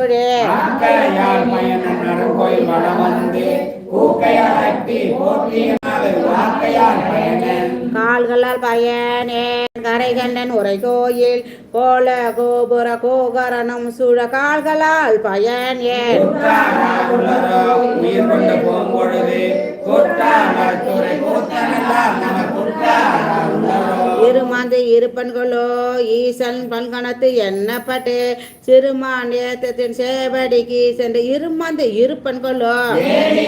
ஆக்கையால் பயணன் நரங்கோயில் வளம் வந்து கூக்கையாட்டி போற்றியனாது வாக்கையால் பயணன் கால்களால் பயனேன் கரை கண்டன் உரை கோயில் கோல கோபுர கோகரணம் சுழ கால்களால் பயன். ஏன் உயிர் கொண்டு போம்பொழுது கூட்டாளர் இருமாந்து இருப்பன்களோ ஈசன் பல்கணத்து எண்ணப்பட்டு சிறுமான் ஏத்தத்தின் சேவடிக்கு சென்று இருமாந்து இருப்பன்களோ தேடி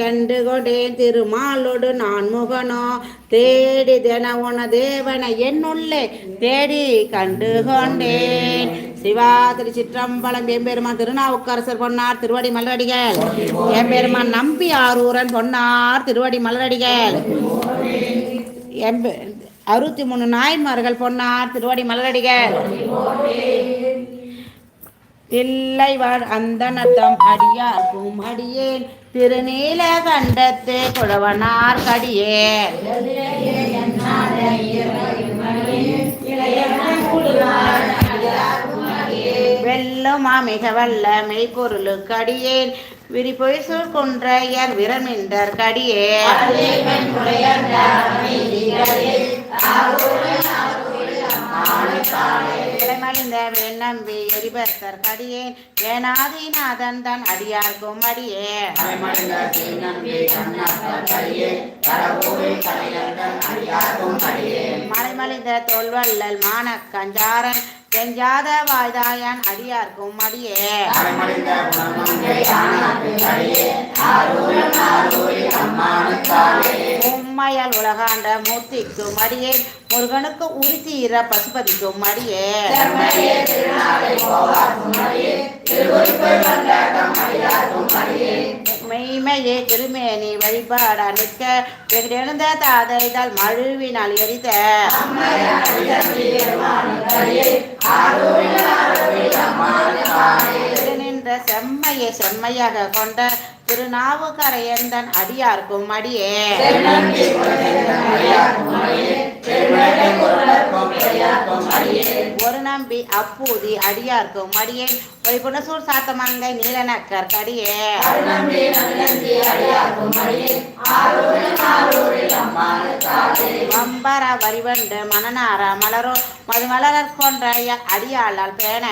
கண்டு கொண்டேன் திருமாலோடு நான் முகனோ தேடி தின உன தேவனை என்னுள்ளே தேடி கண்டு கொண்டேன். சிவா திருச்சிற்றம்பலம். எம்பெருமான் திருநாவுக்கரசர் பொன்னார் திருவடி மலரடிகள். எம்பெருமான் நம்பி ஆரூரன் பொன்னார் திருவடி மலரடிகள். எம்பெ அறுபத்தி மூணு நாயன்மார்கள் பொன்னார் திருவடி மலரடிகள். தில்லைவாழ் அந்த நத்தம் அடியார்க்கும் அடியேன் திருநீல கண்டத்து குழவனார் கடியே மிக வல்ல மெய்ப்பொருளுக்கு அடியேன். விரிபொய் சொல் கொன்றையர் விரமின்றர் கடியே. இளமலிந்த வெண்ணம்பி எரிபத்தர் கடியேன். ஏனாதிநாதன் தன் அடியார்க்கும் அடியே. மலைமலிந்த தோல்வள்ளல் மானக்கஞ்சாரன். செஞ்சாத வாய்தாயன் அடியார்க்கும் அடியே. உம்மையால் உலகாண்ட மூர்த்திக்கும் அடியே முருகனுக்கு உரித்தீர பசுபதிக்கும் அடியே இனிமையே திருமேனி வழிபாட நிற்க. வெகுடெழுந்த தாதைதால் மழுவினால் எரித்த. நின்ற செம்மையை செம்மையாக கொண்ட திருநாவுக்கரையந்தன் அடியார்க்கும் அடியே. ஒரு நம்பி அப்பூதி அடியார்க்கும் அடியேன் ஒரு புனசூர் சாத்தமங்கை நீலநக்கர் கடியே. வம்பர வரிவண்டு மணனார மலரோ மதுமலர் கொன்ற அடியாளால் பேண.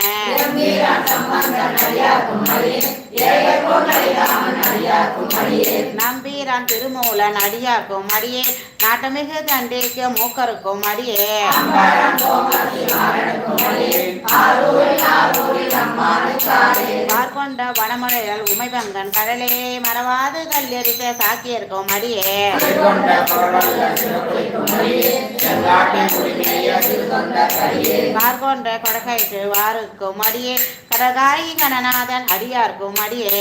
நம்பீரான் திருமூலன் அடியார்க்கும் அடியே. நாட்டமிகு தண்டிக்கு மூக்கருக்கும் அடியே. பார்க்கொண்ட வனமுறைகள் உமைபங்கன் கடலே மறவாது கல்லெறித்த சாக்கியர்க்கும் அடியே. கொண்ட பொருளல்ல சிறுகுறிக்கும் அடியே. செங்காட்டை குடிமேய சிறுதொண்ட கரியே பார்கொண்ட கொடகைக்கு வாருக்கும் அடியே. கடகாயி கணநாதன் அடியார்க்கும் அடியே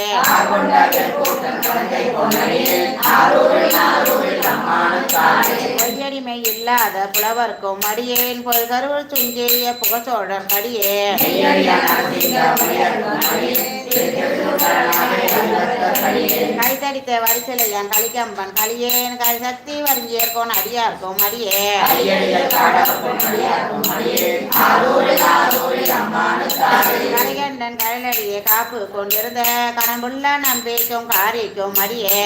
பொய்யடிமை இல்லாத புலவர்க்கும் அடியேன் பொய்கருள் சுஞ்செய்ய புகச்சோழர் அடியே. அடியே கைத்தடித்த கலியேன் கை சக்தி வரிஞ்சியர்கோன் அடியார்க்கும் அடியே கண்ணன் கழலடியே காப்பு கொண்டிருந்த கணம்புள்ள பேச்சும் காரிக்கும் அடியே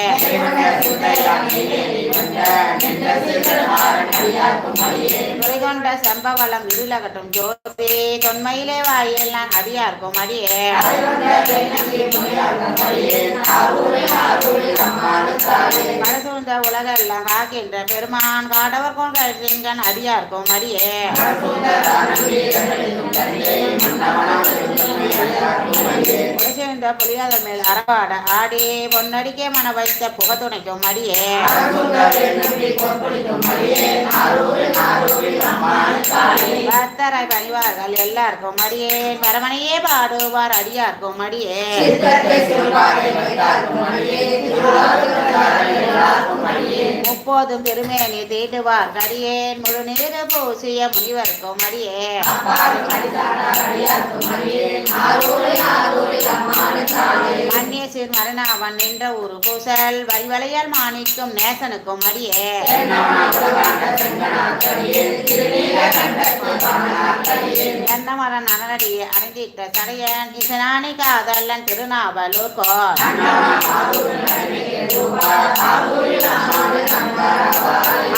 இறைவன செம்பவளம் இருளகட்டும். ஜோதி தொன்மையிலே வாயில் நான் அடியார்க்கும் அடியே. மனசூழ்ந்த உலகெல்லாம் காக்கின்ற பெருமான் காடவர் கொண்ட சிங்கன் அடியார்க்கும் அடியே. உலசேர்ந்த புலியாத மேல் அறவாட ஆடி பொன்னடிக்கே மன வைத்த புகத்துணைக்கும் அடியே. பக்தராய் பணிவார்கள் எல்லாருக்கும் அடியே. பரமனையே பாடுவார் அடியார்க்கும் அடியேன் அடியே. முப்போதும் திருமேனி தீட்டுவார் அடியேன் முழு நீரு பூசிய முனிவருக்கும் அடியே. அடியார்க்கும் அடியே ஆரூரை ஆரூரை அம்மானுக்காலே மன்னிய சீர் மரணாவன் என்ற ஒரு பூசல் வரிவளையல் மாணிக்கும் நேசனுக்கும் அடியே. எண்ணமரன் அனடியே அடைந்திட்ட சடையன் இசனானி காதல்லன் திருநாவலூர் கோர்.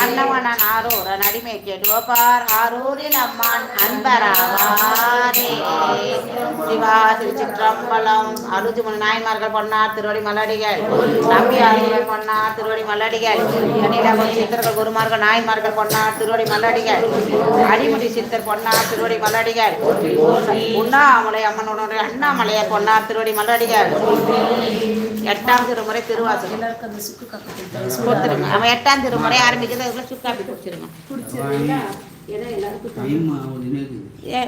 அன்னவனன் ஆரூரன் அடிமை கேட்டுவப்பார் ஆரூரில் அம்மான் அன்பராவாரே. சிவா திருச்சிற்றம்பலம் அறுபத்தி மூணு நாயன்மார்கள் பொன்னார் திருவடி மலடிகள் நம்பி ஆரூரன் பொன்னார் திருவடி மலடிகள் என்னிடம் சித்தர்கள் குருமார்கள் நாயன்மார்கள் பொன்னார் திருவடி மலடிகள் அடிமுடி சித்தர் பொன்னார் திருவடி மலடிகள் உண்ணாமலை அம்மனுடைய அண்ணாமலையர் பொன்னார் திருவடி மலடிகள் எட்டாம் திருமுறை திருவாசகம். கொடுத்துருங்க. அவன் எட்டாம் திருமுறை ஆரம்பிக்கிறது அதுக்குள்ள சுக்காப்பி குடிச்சிருங்க. டைம் ஆகுதுன்னு ஏ